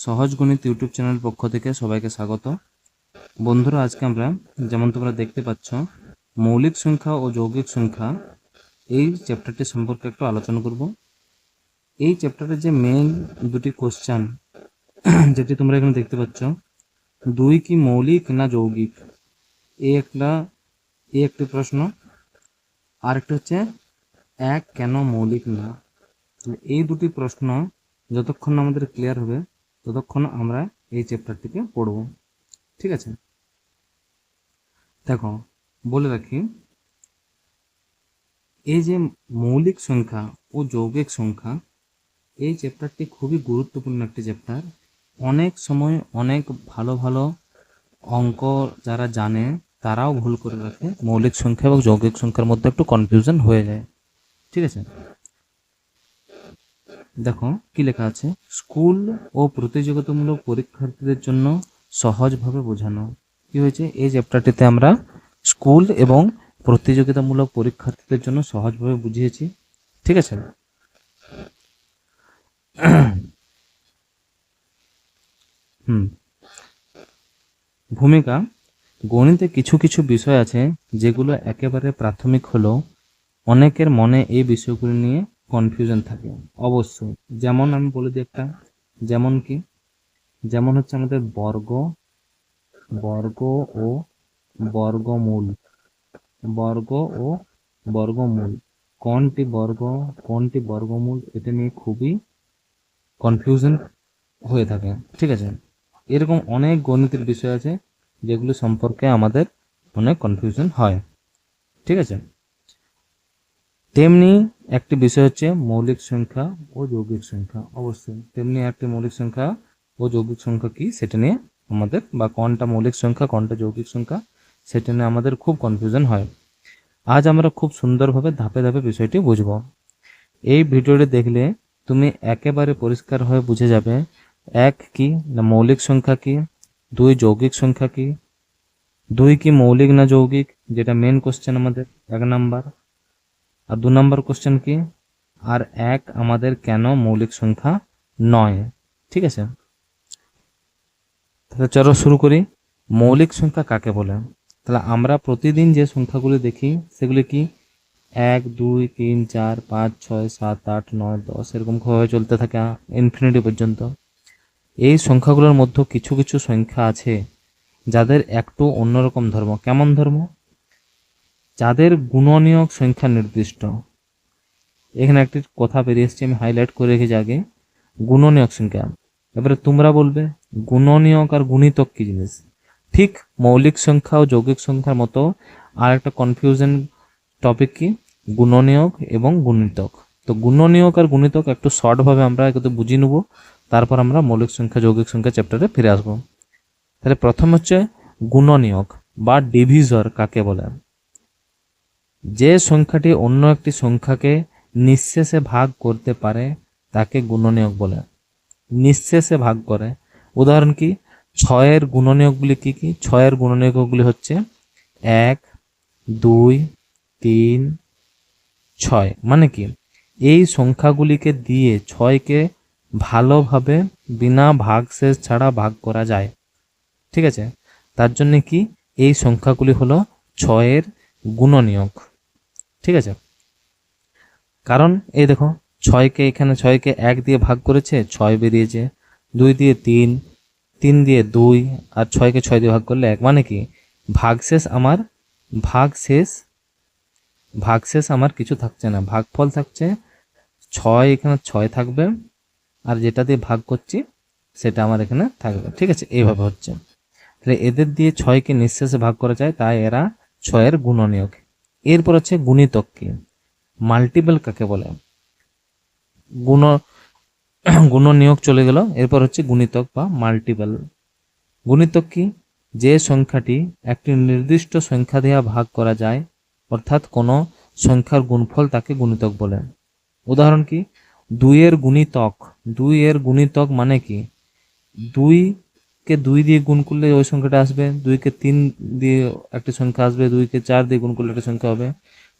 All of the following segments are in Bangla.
সহজ গণিত ইউটিউব চ্যানেল পক্ষ থেকে সবাইকে স্বাগত। বন্ধুরা, আজকে আমরা যেমন তোমরা দেখতে পাচ্ছ, মৌলিক সংখ্যা ও যৌগিক সংখ্যা এই চ্যাপ্টারটি সম্পর্কে একটু আলোচনা করব। এই চ্যাপ্টারের যে মেইন দুটি কোশ্চেন যেটি তোমরা এখানে দেখতে পাচ্ছ, দুই কি মৌলিক না যৌগিক? এই একটা এই একটি প্রশ্ন। আর একটা হচ্ছে, এক কেন মৌলিক না? এই দুটি প্রশ্ন যতক্ষণ আমাদের ক্লিয়ার হবে ততক্ষণ আমরা এই চ্যাপ্টারটিকে পড়ব। ঠিক আছে? দেখো, বলে রাখি, এই যে মৌলিক সংখ্যা ও যৌগিক সংখ্যা, এই চ্যাপ্টারটি খুবই গুরুত্বপূর্ণ একটি চ্যাপ্টার অনেক সময় অনেক ভালো ভালো অঙ্ক যারা জানে, তারাও ভুল করে রাখে। মৌলিক সংখ্যা এবং যৌগিক সংখ্যার মধ্যে একটু কনফিউশন হয়ে যায়। ঠিক আছে? দেখো, কি লেখা আছে? স্কুল ও প্রতিযোগিতামূলক পরীক্ষার্থীদের জন্য সহজভাবে বোঝানো। কি হয়েছে? এই চ্যাপ্টারটিতে আমরা স্কুল এবং প্রতিযোগিতামূলক পরীক্ষার্থীদের জন্য সহজভাবে বুঝিয়েছি। ঠিক আছে? ভূমিকা, গণিতে কিছু কিছু বিষয় আছে যেগুলো একেবারে প্রাথমিক হলেও অনেকের মনে এই বিষয়গুলি নিয়ে কনফিউশন থাকে। অবশ্যই। যেমন আমি বলে দিই একটা, যেমন কি? যেমন হচ্ছে আমাদের বর্গ বর্গ ও বর্গমূল। বর্গ ও বর্গমূল। কোনটি বর্গ, কোনটি বর্গমূল, এটা নিয়ে খুবই কনফিউশন হয়ে থাকে। ঠিক আছে? এরকম অনেক গণিতের বিষয় আছে, যেগুলো সম্পর্কে আমাদের অনেক কনফিউশন হয়। ঠিক আছে? তেমনি একটি বিষয় হচ্ছে মৌলিক সংখ্যা ও যৌগিক সংখ্যা। অবশ্যই, তেমনি একটি মৌলিক সংখ্যা ও যৌগিক সংখ্যা কি সেটা নিয়ে আমাদের বা কোনটা মৌলিক সংখ্যা, কোনটা যৌগিক সংখ্যা সেটা নিয়ে আমাদের খুব কনফিউশন হয়। আজ আমরা খুব সুন্দরভাবে ধাপে ধাপে বিষয়টি বুঝব। এই ভিডিওটি দেখলে তুমি একেবারে পরিষ্কার হয়ে বুঝে যাবে, এক কি না মৌলিক সংখ্যা কি, দুই যৌগিক সংখ্যা কি, দুই কি মৌলিক না যৌগিক, যেটা মেন কোশ্চেন আমাদের, এক নাম্বার। আর দু নম্বর কোশ্চেন কি? আর এক আমাদের কেন মৌলিক সংখ্যা নয়? ঠিক আছে? তাহলে চলো শুরু করি। মৌলিক সংখ্যা কাকে বলে? তাহলে আমরা প্রতিদিন যে সংখ্যাগুলি দেখি, সেগুলি কি? এক, দুই, তিন, চার, পাঁচ, ছয়, সাত, আট, নয়, দশ, এরকম ভাবে চলতে থাকে ইনফিনিটি পর্যন্ত। এই সংখ্যাগুলোর মধ্যে কিছু কিছু সংখ্যা আছে, যাদের একটু অন্যরকম ধর্ম। কেমন ধর্ম? যাদের গুণনীয়ক সংখ্যা নির্দিষ্ট। এখানে একটি কথা বেরিয়ে এসছে, আমি হাইলাইট করে রেখেছি আগে। গুণনীয়ক সংখ্যা। এবারে তোমরা বলবে, গুণনীয়ক আর গুণিতক কি জিনিস? ঠিক মৌলিক সংখ্যা ও যৌগিক সংখ্যার মতো আর একটা কনফিউশন টপিক কি? গুণনীয়ক এবং গুণিতক। তো গুণনীয়ক আর গুণিতক একটু শর্টভাবে আমরা একটু বুঝিয়ে নেব, তারপর আমরা মৌলিক সংখ্যা, যৌগিক সংখ্যা চ্যাপ্টারে ফিরে আসব। তাহলে প্রথম হচ্ছে গুণনীয়ক বা ডিভিজর কাকে বলে? যে সংখ্যাটি অন্য একটি সংখ্যাকে নিঃশেষে ভাগ করতে পারে, তাকে গুণনীয়ক বলে। নিঃশেষে ভাগ করে। উদাহরণ কি? ছয়ের গুণনীয়কগুলি কি কি? ছয়ের গুণনীয়কগুলি হচ্ছে এক, দুই, তিন, ছয়। মানে কি? এই সংখ্যাগুলিকে দিয়ে ছয়কে ভালোভাবে বিনা ভাগশেষ ছাড়া ভাগ করা যায়। ঠিক আছে? তার জন্য কি? এই সংখ্যাগুলি হলো ছয়ের গুণনীয়ক ঠিক আছে? কারণ এই দেখো, ছয়কে এখানে ছয়কে এক দিয়ে ভাগ করেছে, ছয় বেরিয়েছে, দুই দিয়ে তিন তিন দিয়ে দুই, আর ছয়কে ছয় দিয়ে ভাগ করলে এক। মানে কি? ভাগশেষ আমার, ভাগশেষ ভাগশেষ আমার কিছু থাকছে না। ভাগফল থাকছে ছয়, এখানে ছয় থাকবে, আর যেটা দিয়ে ভাগ করছি সেটা আমার এখানে থাকবে। ঠিক আছে? এইভাবে হচ্ছে। তাহলে এদের দিয়ে ছয়কে নিঃশেষে ভাগ করা যায়, তাই এরা ছয়ের গুণনীয়ক। এরপর হচ্ছে গুণিতক কি মাল্টিপল কাকে বলে? গুণ গুণ নিয়োগ চলে গেল। এরপর হচ্ছে গুণিতক বা মাল্টিপল গুণিতক কি? যে সংখ্যাটি একটি নির্দিষ্ট সংখ্যা দেওয়া ভাগ করা যায়, অর্থাৎ কোনো সংখ্যার গুণফল তাকে গুণিতক বলে। উদাহরণ কি? দুইয়ের গুণিতক। দুইয়ের গুণিতক মানে কি? দুইকে দুই দিয়ে গুণ করলে ওই সংখ্যাটা আসবে, দুইকে তিন দিয়ে একটি সংখ্যা আসবে, দুইকে চার দিয়ে গুণ করলে একটা সংখ্যা হবে।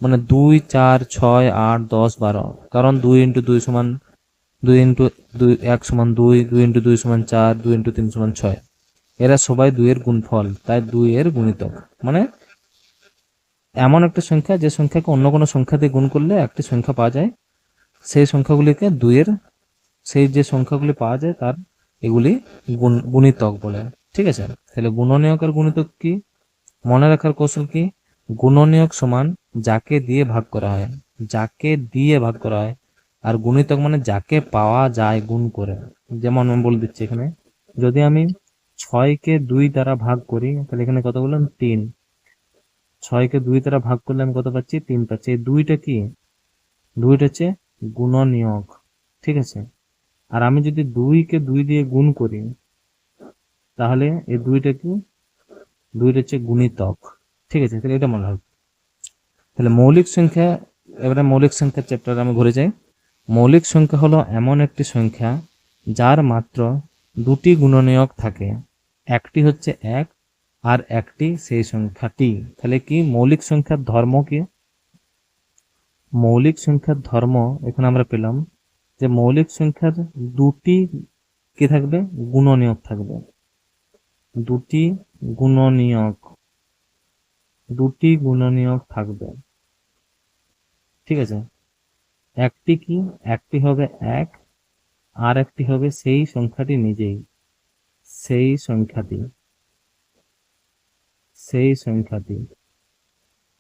মানে দুই, চার, ছয়, আট, দশ, বারো। কারণ দুই ইন্টু দুই সমান, দুই ইন্টু দুই, এক সমান দুই দুই ইন্টু দুই সমান চার, দুই ইন্টু তিন সমান ছয়। এরা সবাই দুইয়ের গুণফল, তাই দুইয়ের গুণিতক। মানে এমন একটা সংখ্যা, যে সংখ্যাকে অন্য কোনো সংখ্যা দিয়ে গুণ করলে একটি সংখ্যা পাওয়া যায়, সেই সংখ্যাগুলিকে দুইয়ের, সেই যে সংখ্যাগুলি পাওয়া যায় তার এগুলি গুণ, গুণিতক বলে। ঠিক আছে? তাহলে গুণনীয়ক আর গুণিতক কি? মনে রাখার কৌশল কি? গুণনীয়ক সমান যাকে দিয়ে ভাগ করা হয়। যাকে দিয়ে ভাগ করা হয়। আর গুণিতক মানে যাকে পাওয়া যায় গুণ করে। যেমন আমি বলে দিচ্ছি এখানে, যদি আমি ছয়কে দুই দ্বারা ভাগ করি, তাহলে এখানে কত বললাম? তিন। ছয়কে দুই দ্বারা ভাগ করলে আমি কত পাচ্ছি? তিন পাচ্ছি। এই দুইটা কি? দুইটা হচ্ছে গুণনীয়ক। ঠিক আছে? আর আমি যদি দুইকে দুই দিয়ে গুণ করি, তাহলে এই দুইটা কি? দুইটা হচ্ছে গুণিতক। ঠিক আছে, তাহলে এটা মনে রাখবে তাহলে মৌলিক সংখ্যা, এবারে মৌলিক সংখ্যার চ্যাপ্টারে আমি ঘুরে যাই। মৌলিক সংখ্যা হলো এমন একটি সংখ্যা যার মাত্র দুটি গুণনীয়ক থাকে। একটি হচ্ছে এক আর একটি সেই সংখ্যাটি। তাহলে কি? মৌলিক সংখ্যার ধর্ম কি? মৌলিক সংখ্যার ধর্ম এখানে আমরা পেলাম যে মৌলিক সংখ্যার দুটি কি থাকবে? গুণনীয়ক থাকবে। দুটি গুণনীয়ক। দুটি গুণনীয়ক থাকবে। ঠিক আছে? একটি কি? একটি হবে এক, আর একটি হবে সেই সংখ্যাটি নিজেই। সেই সংখ্যাটি। সেই সংখ্যাটি।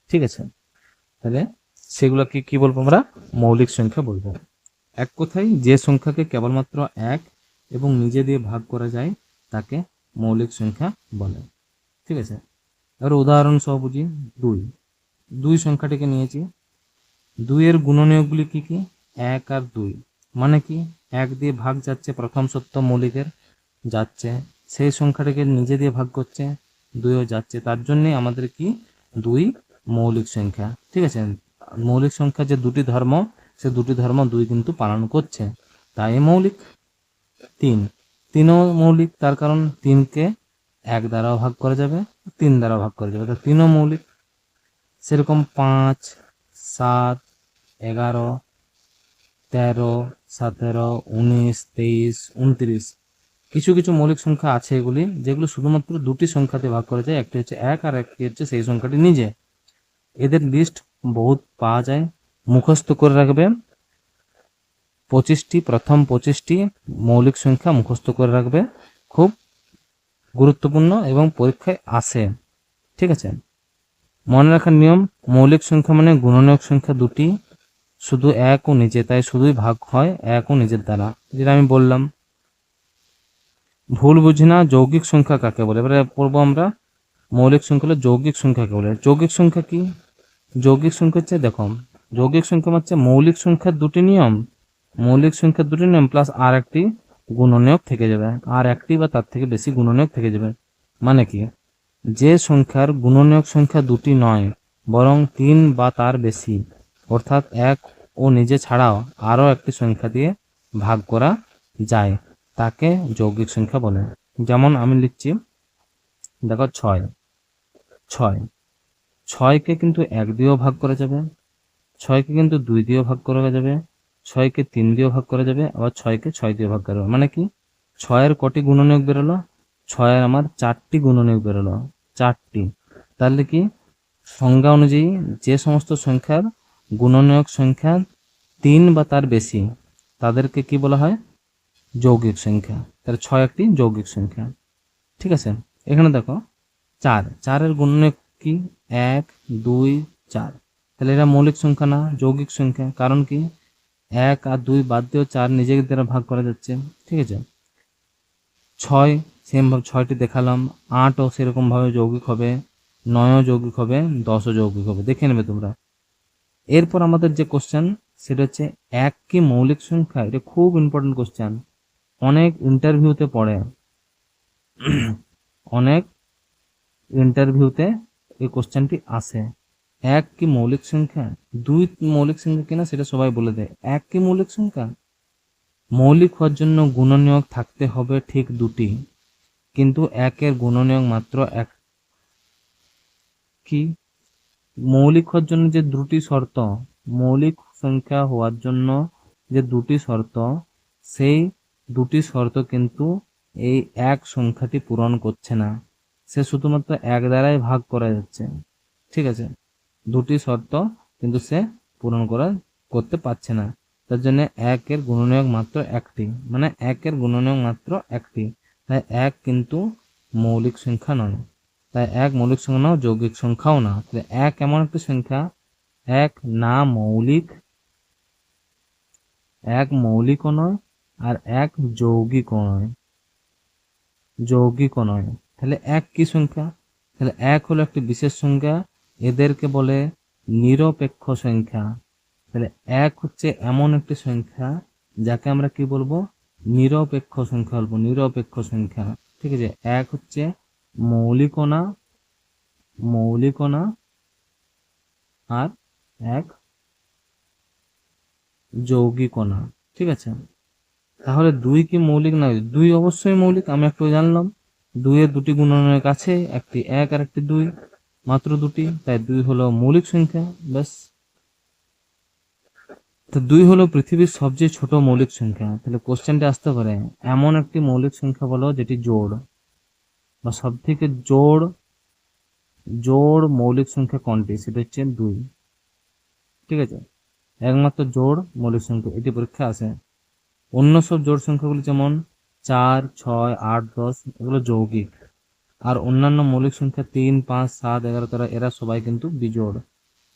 ঠিক আছে? তাহলে সেগুলোকে কি বলব আমরা? মৌলিক সংখ্যা বলব। এক কথায় যে সংখ্যাকে কেবলমাত্র এক এবং নিজে দিয়ে ভাগ করা যায়, তাকে মৌলিক সংখ্যা বলে। ঠিক আছে? এবার উদাহরণ সহ বুঝি। দুই। দুই সংখ্যাটিকে নিয়েছি। দুইয়ের গুণনীয়কগুলি কী কী? এক আর দুই। মানে কি? এক দিয়ে ভাগ যাচ্ছে প্রথম সত্য মৌলিকের, যাচ্ছে সেই সংখ্যাটিকে নিজে দিয়ে ভাগ করছে, দুইও যাচ্ছে। তার জন্যে আমাদের কি? দুই মৌলিক সংখ্যা। ঠিক আছে? মৌলিক সংখ্যা যে দুটি ধর্ম সে দুটি ধর্ম দুই কিন্তু পালন করছে। তাই মৌলিক তিন। তিনও মৌলিক, তার কারণ তিনকে এক দ্বারাও ভাগ করা যাবে, তিন দ্বারাও ভাগ করা যাবে। তো তিনও মৌলিক, সেরকম পাঁচ, সাত, এগারো, তেরো, সতেরো, উনিশ, তেইশ, উনত্রিশ। কিছু কিছু মৌলিক সংখ্যা আছে এগুলি, যেগুলো শুধুমাত্র দুটি সংখ্যাতে ভাগ করা যায়। একটি হচ্ছে এক আর একটি হচ্ছে সেই সংখ্যাটি নিজে। এদের লিস্ট বহুত পাওয়া যায়। মুখস্থ করে রাখবে। পঁচিশটি, প্রথম পঁচিশটি মৌলিক সংখ্যা মুখস্থ করে রাখবে। খুব গুরুত্বপূর্ণ এবং পরীক্ষায় আসে ঠিক আছে? মনে রাখার নিয়ম, মৌলিক সংখ্যা মানে গুণনীয়ক সংখ্যা দুটি। শুধু এক ও নিজে, তাই শুধুই ভাগ হয় এক ও নিজের দ্বারা। যেটা আমি বললাম। ভুল বুঝি না, যৌগিক সংখ্যা কাকে বলে? এবারে পড়ব আমরা। মৌলিক সংখ্যা হলো যৌগিক সংখ্যাকে বলে। যৌগিক সংখ্যা কি? যৌগিক সংখ্যা হচ্ছে, দেখো যৌগিক সংখ্যা হচ্ছে মৌলিক সংখ্যার দুটি নিয়ম। মৌলিক সংখ্যার দুটি নিয়ম প্লাস আর একটি গুণনীয়ক থেকে যাবে। আর একটি বা তার থেকে বেশি গুণনীয়ক থেকে যাবে। মানে কি? যে সংখ্যার গুণনীয়ক সংখ্যা দুটি নয়, বরং তিন বা তার বেশি, অর্থাৎ এক ও নিজে ছাড়াও আরও একটি সংখ্যা দিয়ে ভাগ করা যায়। তাকে যৌগিক সংখ্যা বলে। যেমন আমি লিখছি, দেখো ছয়। ছয়। ছয়কে কিন্তু এক দিয়েও ভাগ করা যাবে। ছয়কে কিন্তু দুই দিয়েও ভাগ করা যাবে, ছয়কে তিন দিয়েও ভাগ করা যাবে, আবার ছয়কে ছয় দিয়ে ভাগ করা মানে কি? ছয়ের কটি গুণনীয়ক বেরোলো? ছয়ের আমার চারটি গুণনীয়ক বেরোলো। চারটি। তাহলে কি? সংজ্ঞা অনুযায়ী যে সমস্ত সংখ্যার গুণনীয়ক সংখ্যা তিন বা তার বেশি, তাদেরকে কি বলা হয়? যৌগিক সংখ্যা। তাহলে ছয় একটি যৌগিক সংখ্যা। ঠিক আছে? এখানে দেখো, চার। চারের গুণনীয়ক কি? এক, দুই, চার। তাহলে এটা মৌলিক সংখ্যা না, যৌগিক সংখ্যা। কারণ কি? এক আর দুই বাদ দিয়েও চার নিজেকে দ্বারা ভাগ করা যাচ্ছে। ঠিক আছে? ছয় সেমভাবে ছয়টি দেখালাম। আটও সেরকমভাবে যৌগিক হবে। নয়ও যৌগিক হবে। দশও যৌগিক হবে। দেখে নেবে তোমরা। এরপর আমাদের যে কোশ্চেন সেটা হচ্ছে, এক কি মৌলিক সংখ্যা? এটা খুব ইম্পর্টেন্ট কোশ্চেন অনেক ইন্টারভিউতে পড়ে। অনেক ইন্টারভিউতে এই কোশ্চেনটি আসে। এক কি মৌলিক সংখ্যা? দুই মৌলিক সংখ্যা কিনা সেটা সবাই বলে দেয়। এক কি মৌলিক সংখ্যা? মৌলিক হওয়ার জন্য গুণনীয়ক থাকতে হবে ঠিক দুটি। কিন্তু একের গুণনীয়ক মাত্র এক কি? মৌলিক হওয়ার জন্য যে দুটি শর্ত, মৌলিক সংখ্যা হওয়ার জন্য যে দুটি শর্ত, সেই দুটি শর্ত কিন্তু এই এক সংখ্যাটি পূরণ করছে না। সে শুধুমাত্র এক দ্বারাই ভাগ করা যাচ্ছে। ঠিক আছে? দুটি শর্ত কিন্তু সে পূরণ করা, করতে পারছে না। তার জন্য একের গুণনীয়ক মাত্র একটি মানে একের গুণনীয়ক মাত্র একটি। তাই এক কিন্তু মৌলিক সংখ্যা নয়। তাই এক মৌলিক সংখ্যা নয় যৌগিক সংখ্যাও না। তাহলে এক এমন একটি সংখ্যা, এক না মৌলিক, এক মৌলিকও নয় আর এক যৌগিকও নয়। যৌগিকও নয়। তাহলে এক কি সংখ্যা? তাহলে এক হলো একটি বিশেষ সংখ্যা এদেরকে বলে নিরপেক্ষ সংখ্যা। তাহলে এক হচ্ছে এমন একটি সংখ্যা যাকে আমরা কি বলব? নিরপেক্ষ সংখ্যা বলব, নিরপেক্ষ সংখ্যা। ঠিক আছে? এক হচ্ছে মৌলিকও না আর এক যৌগিকও না ঠিক আছে? তাহলে দুই কি মৌলিক না দুই অবশ্যই মৌলিক, আমি একটু জানলাম। দুইয়ের দুটি গুণনের কাছে, একটি এক আর একটি দুই। মাত্র দুটি, তাই দুই হলো মৌলিক সংখ্যা, ব্যাস। তো দুই হলো পৃথিবীর সবচেয়ে ছোট মৌলিক সংখ্যা। তাহলে কোশ্চেনটা আসতে পারে, এমন একটি মৌলিক সংখ্যা বলো যেটি জোড়। বা সব থেকে জোড় জোড় মৌলিক সংখ্যা কোনটি? সেটা হচ্ছে দুই। ঠিক আছে? একমাত্র জোড় মৌলিক সংখ্যা, এটি পরীক্ষা আসে অন্য সব জোড় সংখ্যাগুলি যেমন চার, ছয়, আট, দশ, এগুলো যৌগিক। আর অন্যান্য মৌলিক সংখ্যা তিন, পাঁচ, সাত, এগারো, তেরো, এরা সবাই কিন্তু বিজোড়।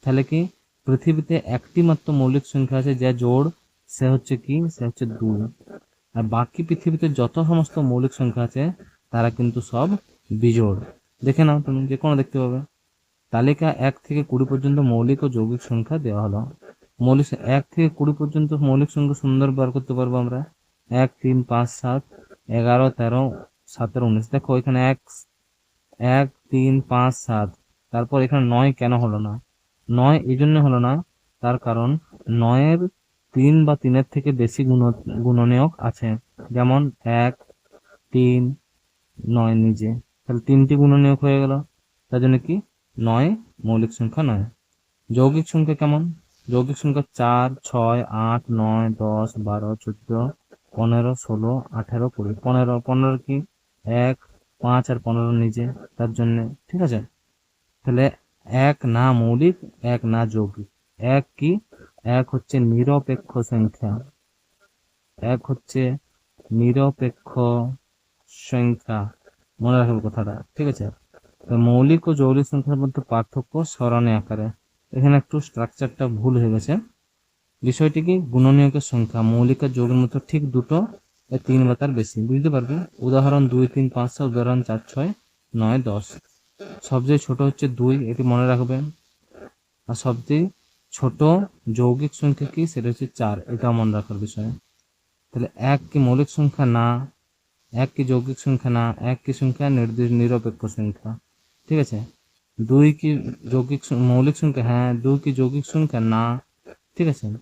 তাহলে কি? পৃথিবীতে একটি মাত্র মৌলিক সংখ্যা আছে, যা জোড়, সে হচ্ছে কি? সে হচ্ছে দুই। আর বাকি পৃথিবীতে যত সমস্ত মৌলিক সংখ্যা আছে, তারা কিন্তু সব বিজোড়। দেখে নাও তুমি, যে কোনো দেখতে পাবে। তালিকা এক থেকে কুড়ি পর্যন্ত মৌলিক ও যৌগিক সংখ্যা দেওয়া হলো। মৌলিক এক থেকে কুড়ি পর্যন্ত মৌলিক সংখ্যা সুন্দর বার করতে পারব আমরা। এক, তিন, পাঁচ, সাত, এগারো, তেরো, সতেরো উনিশ। দেখো, এখানে এক এক, তিন, পাঁচ, সাত। তারপর এখানে নয় কেন হলো না? নয় এই জন্য হলো না, তার কারণ নয়ের তিন বা তিনের থেকে বেশি গুণ, গুণনীয়ক আছে। যেমন এক, তিন, নয় নিজে। তাহলে তিনটি গুণনীয়ক হয়ে গেল। তার জন্য কি? নয় মৌলিক সংখ্যা নয়। যৌগিক সংখ্যা কেমন? যৌগিক সংখ্যা চার, ছয়, আট, নয়, দশ, বারো, চোদ্দ, পনেরো, ষোলো, আঠেরো, কুড়ি। পনেরো পনেরো কি? এক পাঁচ আর পনেরো নিজে, তার জন্য, ঠিক আছে? তাহলে এক না মৌলিক, এক না যৌগিক। এক কি? এক হচ্ছে নিরপেক্ষ সংখ্যা। এক হচ্ছে নিরপেক্ষ সংখ্যা। মনে রাখবে কথাটা, ঠিক আছে? তো মৌলিক ও যৌগিক সংখ্যার মধ্যে পার্থক্য স্মরণে আকারে। এখানে একটু স্ট্রাকচারটা ভুল হয়ে গেছে। বিষয়টি কি? গুণনীয়কের সংখ্যা। মৌলিক আর যৌগের মতো ঠিক দুটো তিন বা তার বেশি, বুঝতে পারবে উদাহরণ দুই, তিন, পাঁচ, ছয়, উদাহরণ চার, ছয়, নয়, দশ। সবচেয়ে ছোট হচ্ছে দুই, এটি মনে রাখবেন। আর সবচেয়ে ছোট যৌগিক সংখ্যা কি? সেটা হচ্ছে চার এটা মনে রাখার বিষয়। তাহলে এক কি মৌলিক সংখ্যা? না। এক কি যৌগিক সংখ্যা? না। এক কি সংখ্যা? নির্দিষ্ট নিরপেক্ষ সংখ্যা। ঠিক আছে? দুই কি যৌগিক মৌলিক সংখ্যা? হ্যাঁ দুই কি যৌগিক সংখ্যা? না। ঠিক আছে?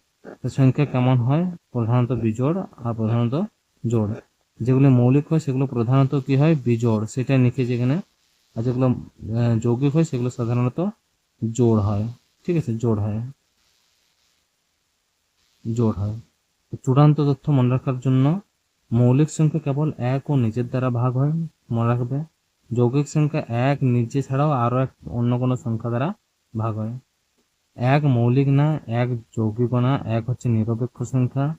সংখ্যা কেমন হয়? প্রধানত বিজোড় আর প্রধানত জোড়। যেগুলো মৌলিক হয়, সেগুলো প্রধানত কি হয়? বিজোড়। সেটা লিখেছি এখানে। আর যেগুলো যৌগিক হয়, সেগুলো সাধারণত জোড় হয়। ঠিক আছে? জোড় হয়। জোড় হয়। চূড়ান্ত তথ্য মনে রাখার জন্য মৌলিক সংখ্যা কেবল এক ও নিজের দ্বারা ভাগ হয়, মনে রাখবে। যৌগিক সংখ্যা এক নিজে ছাড়াও আরও এক, অন্য কোনো সংখ্যা দ্বারা ভাগ হয়। এক মৌলিক না, এক যৌগিক না, এক হচ্ছে নিরপেক্ষ সংখ্যা।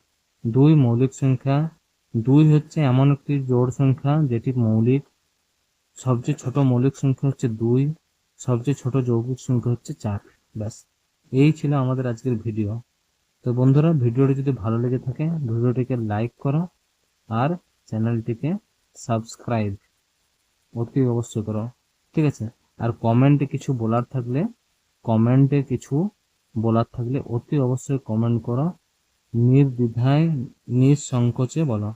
দুই মৌলিক সংখ্যা দুই হচ্ছে এমন একটি জোড় সংখ্যা যেটি মৌলিক, সবচেয়ে ছোট মৌলিক সংখ্যা হচ্ছে দুই, সবচেয়ে ছোট যৌগিক সংখ্যা হচ্ছে চার। ব্যাস, এই ছিল আমাদের আজকের ভিডিও। তো বন্ধুরা, ভিডিওটি যদি ভালো লেগে থাকে, ভিডিওটিকে লাইক করো আর চ্যানেলটিকে সাবস্ক্রাইব অতি অবশ্যই করো, ঠিক আছে? আর কমেন্টে কিছু বলার থাকলে, কমেন্টে কিছু বলার থাকলে অতি অবশ্যই কমেন্ট করো, নির্দ্বিধায়, নিঃসংকোচে বলো।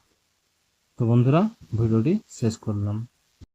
তো বন্ধুরা ভিডিওটি শেষ করলাম।